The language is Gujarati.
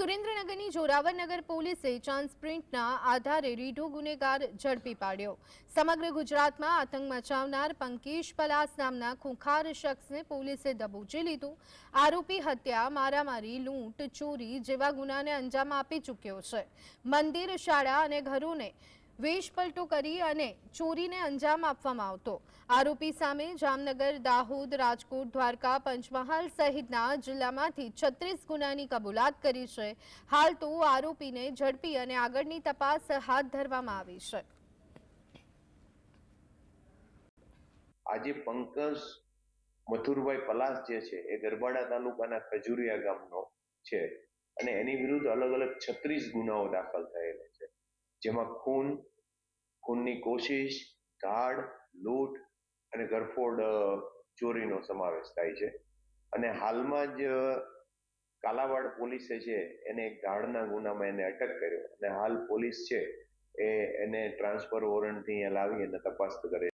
સુરેન્દ્રનગરની જોરાવરનગર પોલીસે ચાન્સ પ્રિન્ટના આધારે રીઢો ગુનેગાર ઝડપી પાડ્યો. સમગ્ર ગુજરાતમાં આતંક મચાવનાર પંકેશ પલાસ નામના ખૂંખાર શખ્સને પોલીસે દબોચી લીધું. આરોપી હત્યા, મારામારી, લૂંટ, ચોરી જેવા ગુનાને અંજામ આપી ચૂક્યો છે. મંદિર, શાળા અને ઘરોને વેશપલટો કરી અને ચોરીને અંજામ આપવામાં આવતો. આરોપી સામે જામનગર, દાહોદ, રાજકોટ, દ્વારકા, પંચમહાલ સહિતના જિલ્લામાંથી છત્રીસ ગુનાની કબૂલાત કરી છે. હાલ તો આરોપીને ઝડપી અને આગળની તપાસ હાથ ધરવામાં આવી છે. આજે પંકજ મથુરભાઈ પલાસ જે છે એ ગરબાડા તાલુકાના ખજુરિયા ગામનો છે અને એની વિરુદ્ધ અલગ અલગ છત્રીસ ગુનાઓ દાખલ થયેલા જેમાં ખૂન, ખૂનની કોશિશ ધાડ લૂંટ અને ગરફોડ ચોરીનો સમાવેશ થાય છે. અને હાલમાં જ કાલાવાડ પોલીસે છે એને એક ધાડના ગુનામાં એને અટક કર્યો. અને હાલ પોલીસ છે એ એને ટ્રાન્સફર વોરંટથી અહીંયા લાવી અને તપાસ કરે